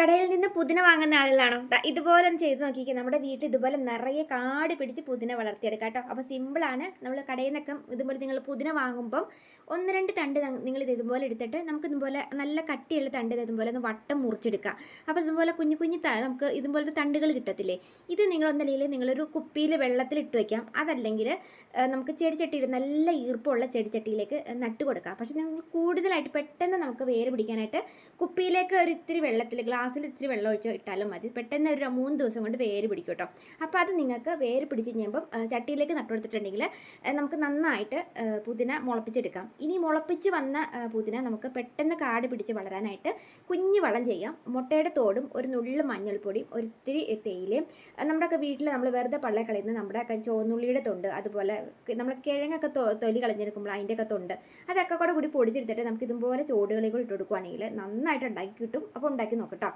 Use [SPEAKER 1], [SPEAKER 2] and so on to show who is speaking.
[SPEAKER 1] കടയിൽ നിന്ന് പുതിന വാങ്ങുന്ന ആളുകളാണോ? ഇതുപോലെ ഒന്ന് ചെയ്ത് നോക്കിക്കേ. നമ്മുടെ വീട്ടിൽ ഇതുപോലെ നിറയെ കാട് പിടിച്ച് പുതിന വളർത്തിയെടുക്കാം കേട്ടോ. അപ്പോൾ സിമ്പിളാണ് നമ്മൾ കടയിൽ നിന്നൊക്കെ ഇതുപോലെ നിങ്ങൾ പുതിന വാങ്ങുമ്പം ഒന്ന് രണ്ട് തണ്ട് നിങ്ങൾ ഇത് ഇതുപോലെ എടുത്തിട്ട് നമുക്ക് ഇതുപോലെ നല്ല കട്ടിയുള്ള തണ്ട് ഇതുപോലെ ഒന്ന് വട്ടം മുറിച്ചെടുക്കാം. അപ്പോൾ ഇതുപോലെ കുഞ്ഞു കുഞ്ഞു നമുക്ക് ഇതുപോലത്തെ തണ്ടുകൾ കിട്ടത്തില്ലേ? ഇത് നിങ്ങളൊന്നല്ലെങ്കിൽ നിങ്ങളൊരു കുപ്പിയിൽ വെള്ളത്തിൽ ഇട്ട് വയ്ക്കാം അതല്ലെങ്കിൽ നമുക്ക് ചെടിച്ചട്ടിയിൽ നല്ല ഈർപ്പമുള്ള ചെടിച്ചട്ടിയിലേക്ക് നട്ട് പക്ഷേ നിങ്ങൾ കൂടുതലായിട്ട് പെട്ടെന്ന് നമുക്ക് വേര് പിടിക്കാനായിട്ട് കുപ്പിയിലേക്ക് ഒരു ഇത്തിരി വെള്ളത്തിൽ ഗ്ലാസ്സിൽ ഇത്തിരി വെള്ളം ഒഴിച്ച് ഇട്ടാലും മതി. പെട്ടെന്ന് ഒരു മൂന്ന് ദിവസം കൊണ്ട് വേര് പിടിക്കും കേട്ടോ അപ്പോൾ അത് നിങ്ങൾക്ക് വേര് പിടിച്ച് കഴിയുമ്പം ചട്ടിയിലേക്ക് നട്ടുകൊടുത്തിട്ടുണ്ടെങ്കിൽ നമുക്ക് നന്നായിട്ട് പുതിന മുളപ്പിച്ചെടുക്കാം. ഇനി മുളപ്പിച്ച് വന്ന പുതിന നമുക്ക് പെട്ടെന്ന് കാട് പിടിച്ച് വളരാനായിട്ട് കുഞ്ഞു വളം ചെയ്യാം. മുട്ടയുടെ തോടും ഒരു നുള്ളു മഞ്ഞൾപ്പൊടിയും ഒരിത്തിരി തേയിലയും നമ്മുടെയൊക്കെ വീട്ടിൽ നമ്മൾ വെറുതെ പള്ള കളയുന്ന നമ്മുടെ ചോന്നുള്ളിയുടെ തൊണ്ട് അതുപോലെ നമ്മൾ കിഴങ്ങൊക്കെ തൊലി കളഞ്ഞെടുക്കുമ്പോൾ അതിന്റെയൊക്കെ തൊണ്ട് അതൊക്കെ കൂടെ കൂടി പൊടിച്ചെടുത്തിട്ട് നമുക്ക് ഇതുപോലെ ചോടുകളിൽ കൂടി ഇട്ട് കൊടുക്കുവാണെങ്കിൽ നന്നായിട്ട് ഉണ്ടാക്കി കിട്ടും. അപ്പോൾ ഉണ്ടാക്കി നോക്കട്ടോ